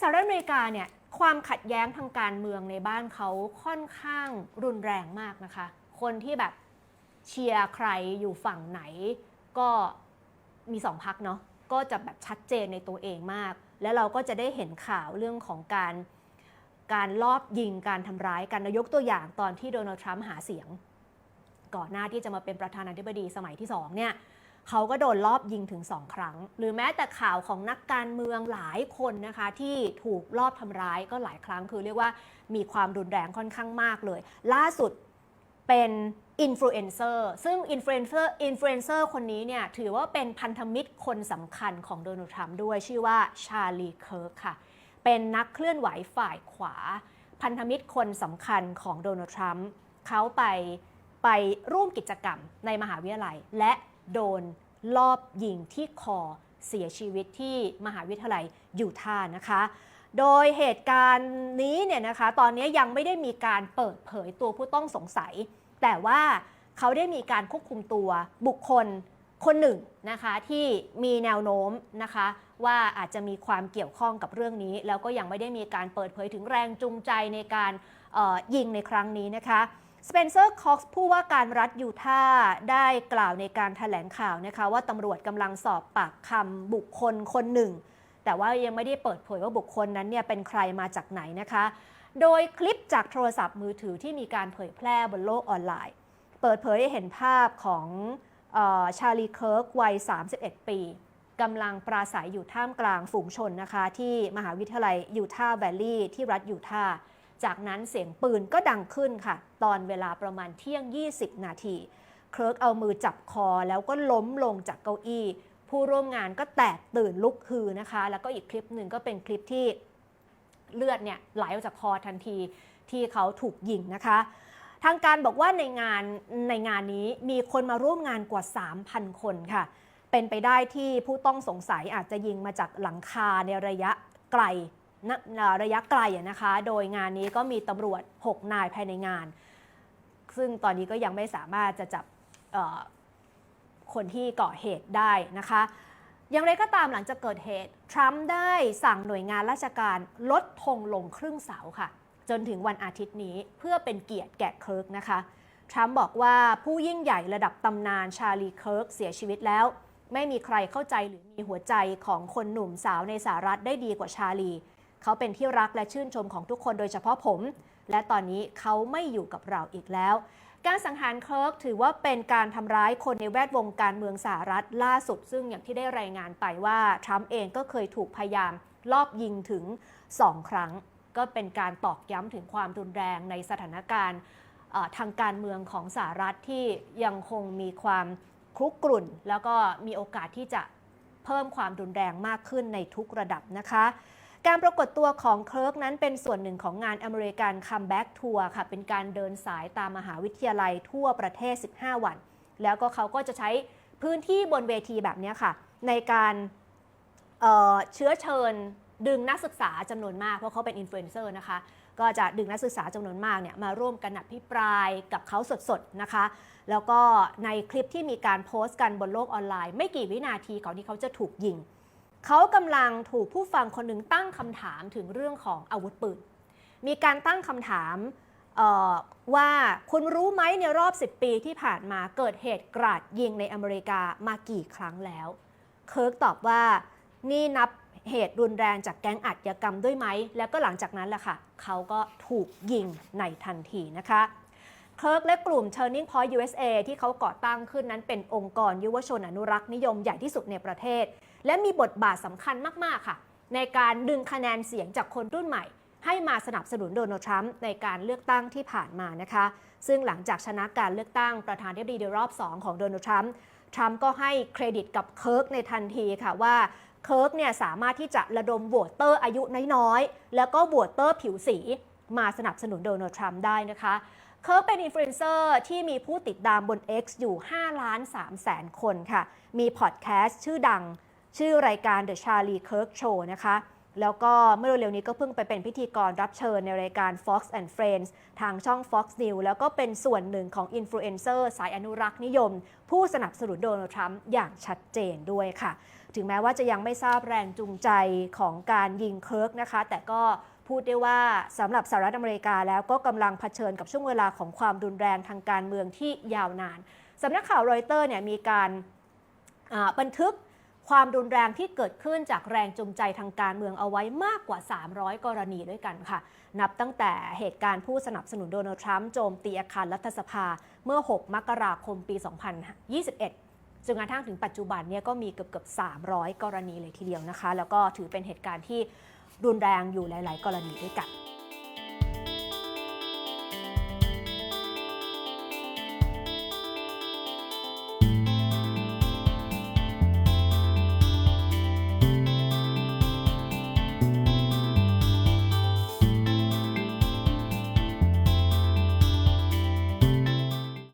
สหรัฐอเมริกาเนี่ยความขัดแย้งทางการเมืองในบ้านเขาค่อนข้างรุนแรงมากนะคะ คนที่แบบเชียร์ใครอยู่ฝั่งไหน ก็มีสองพักเนาะก็จะแบบชัดเจนในตัวเองมาก แล้วเราก็จะได้เห็นข่าวเรื่องของการการลอบยิงการทำร้ายกันยกตัวอย่างตอนที่โดนัลด์ทรัมป์หาเสียง ก่อนหน้าที่จะมาเป็นประธานาธิบดีสมัยที่สองเนี่ย เขาก็โดนลอบยิงถึงสองครั้ง หรือแม้แต่ข่าวของนักการเมืองหลายคนนะคะ ที่ถูกลอบทำร้ายก็หลายครั้ง คือเรียกว่ามีความรุนแรงค่อนข้างมากเลย ล่าสุดเป็นอินฟลูเอนเซอร์ซึ่งอินฟลูเอนเซอร์อินฟลูเอนเซอร์คนนี้เนี่ยถือว่าเป็นพันธมิตรคนสำคัญของโดนัลด์ทรัมป์ด้วยชื่อว่าชาลีเคิร์กค่ะ เป็นนักเคลื่อนไหวฝ่ายขวา พันธมิตรคนสำคัญของโดนัลด์ทรัมป์เขาไปไปร่วมกิจกรรมในมหาวิทยาลัย และ โดนลอบยิงที่คอเสียชีวิตที่มหาวิทยาลัยยูทาห์นะคะ โดยเหตุการณ์นี้เนี่ยนะคะ ตอนนี้ยังไม่ได้มีการเปิดเผยตัวผู้ต้องสงสัย แต่ว่าเขาได้มีการควบคุมตัวบุคคลคนหนึ่งนะคะที่มีแนวโน้มนะคะว่าอาจจะมีความเกี่ยวข้องกับเรื่องนี้ แล้วก็ยังไม่ได้มีการเปิดเผยถึงแรงจูงใจในการยิงในครั้งนี้นะคะ สเปนเซอร์คอกซ์ผู้ว่าการรัฐยูทาห์ได้กล่าวในการถแถลงข่าวนะคะว่าตำรวจกำลังสอบปากคำบุคคลคนหนึ่ง แต่ว่ายังไม่ได้เปิดเผยว่าบุคคลนั้นเนี่ยเป็นใครมาจากไหนนะคะ โดยคลิปจากโทรศัพท์มือถือที่มีการเผยแพร่บนโลกออนไลน์ เปิดเผยให้เห็นภาพของออชาลีเคิร์กวัย 31 ปีกำลังปราศัยอยู่ท่ามกลางฝูงชนนะคะ ที่มหาวิทยาลัยยูทาห์แวลลีย์ที่รัฐยูทาห์ จากนั้นเสียงปืนก็ดังขึ้นค่ะ ตอนเวลาประมาณเที่ยง 20 นาทีเคิร์กเอามือจับคอแล้วก็ล้มลงจากเก้าอี้ ผู้ร่วมงานก็แตกตื่นลุกฮือนะคะ แล้วก็อีกคลิปหนึ่งก็เป็นคลิปที่เลือดเนี่ยไหลออกจากคอทันทีที่เขาถูกยิงนะคะ ทางการบอกว่าในงานในงานนี้มีคนมาร่วมงานกว่า 3,000 คนค่ะ เป็นไปได้ที่ผู้ต้องสงสัยอาจจะยิงมาจากหลังคาในระยะไกล ระยะไกลนะคะ โดยงานนี้ก็มีตำรวจ 6 นายภายในงาน ซึ่งตอนนี้ก็ยังไม่สามารถจะจับคนที่ก่อเหตุได้นะคะ อย่างไรก็ตามหลังจากเกิดเหตุ ทรัมป์ได้สั่งหน่วยงานราชการลดธงลงครึ่งเสาค่ะ จนถึงวันอาทิตย์นี้เพื่อเป็นเกียรติแก่เคิร์กนะคะ ทรัมป์บอกว่าผู้ยิ่งใหญ่ระดับตำนานชาลีเคิร์กเสียชีวิตแล้วไม่มีใครเข้าใจหรือมีหัวใจของคนหนุ่มสาวในสหรัฐได้ดีกว่าชาลี เขาเป็นที่รักและชื่นชมของทุกคนโดยเฉพาะผม และตอนนี้เขาไม่อยู่กับเราอีกแล้ว การสังหารเคิร์กถือว่าเป็นการทำร้ายคนในแวดวงการเมืองสหรัฐล่าสุด ซึ่งอย่างที่ได้รายงานไปว่าทรัมป์เองก็เคยถูกพยายามลอบยิงถึง 2 ครั้ง ก็เป็นการตอกย้ำถึงความรุนแรงในสถานการณ์ทางการเมืองของสหรัฐที่ยังคงมีความคลุกกรุ่น แล้วก็มีโอกาสที่จะเพิ่มความรุนแรงมากขึ้นในทุกระดับนะคะ การปรากฏตัวของเคิร์กนั้นเป็นส่วนหนึ่งของงานอเมริกันคัมแบ็กทัวร์ค่ะ เป็นการเดินสายตามมหาวิทยาลัยทั่วประเทศ 15 วัน แล้วก็เขาก็จะใช้พื้นที่บนเวทีแบบนี้ค่ะ ในการเเชื้อเชิญดึงนักศึกษาจำนวนมาก เพราะเขาเป็นอินฟลูเอนเซอร์นะคะ ก็จะดึงนักศึกษาจำนวนมากเนี่ยมาร่วมกันอภิปรายกับเขาสดๆนะคะ แล้วก็ในคลิปที่มีการโพสต์กันบนโลกออนไลน์ ไม่กี่วินาทีก่อนที่เขาจะถูกยิง เขากำลังถูกผู้ฟังคนหนึ่งตั้งคำถามถึงเรื่องของอาวุธปืน มีการตั้งคำถามว่าคุณรู้ไหมในรอบ 10 ปีที่ผ่านมาเกิดเหตุกราดยิงในอเมริกามากี่ครั้งแล้ว เคิร์กตอบว่านี่นับเหตุรุนแรงจากแก๊งอัจฉกรรมด้วยไหม แล้วก็หลังจากนั้นแหละค่ะ เขาก็ถูกยิงในทันทีนะคะ เคิร์กและกลุ่ม Turning Point USA ที่เขาก่อตั้งขึ้นนั้นเป็นองค์กรยุวชนอนุรักษ์นิยมใหญ่ที่สุดในประเทศ และมีบทบาทสำคัญมาก ๆ ค่ะ ในการดึงคะแนนเสียงจากคนรุ่นใหม่ ให้มาสนับสนุนโดนัลด์ทรัมป์ในการเลือกตั้งที่ผ่านมานะคะ ซึ่งหลังจากชนะการเลือกตั้งประธานาธิบดีในรอบ 2 ของโดนัลด์ทรัมป์ทรัมป์ก็ให้เครดิตกับเคิร์กในทันทีค่ะว่าเคิร์กเนี่ยสามารถที่จะระดมโหวตเตอร์อายุน้อยๆ แล้วก็โหวตเตอร์ผิวสีมาสนับสนุนโดนัลด์ทรัมป์ได้นะคะเคิร์กเป็นอินฟลูเอนเซอร์ที่มีผู้ติดตามบน X อยู่ 5 ล้าน3แสนคนค่ะ มีพอดแคสต์ชื่อดัง ชื่อรายการ The Charlie Kirk Show นะคะ แล้วก็เมื่อเร็วๆนี้ก็เพิ่งไปเป็นพิธีกรรับเชิญในรายการ Fox and Friends ทางช่อง Fox News แล้วก็เป็นส่วนหนึ่งของอินฟลูเอนเซอร์สายอนุรักษ์นิยม ผู้สนับสนุนโดนัลด์ทรัมป์อย่างชัดเจนด้วยค่ะ ถึงแม้ว่าจะยังไม่ทราบแรงจูงใจของการยิงเคิร์กนะคะ แต่ก็พูดได้ว่าสำหรับสหรัฐอเมริกาแล้วก็กำลังเผชิญกับช่วงเวลาของความรุนแรงทางการเมืองที่ยาวนานสำนักข่าวรอยเตอร์เนี่ยมีการบันทึก ความรุนแรงที่เกิดขึ้นจากแรงจูงใจทางการเมืองเอาไว้มากกว่า 300 กรณีด้วยกันค่ะ นับตั้งแต่เหตุการณ์ผู้สนับสนุนโดนัลด์ทรัมป์โจมตีอาคารรัฐสภาเมื่อ 6 มกราคมปี 2021จนกระทั่งถึงปัจจุบันเนี่ยก็มีเกือบเกือบ300 กรณีเลยทีเดียวนะคะ แล้วก็ถือเป็นเหตุการณ์ที่รุนแรงอยู่หลาย ๆ กรณีด้วยกัน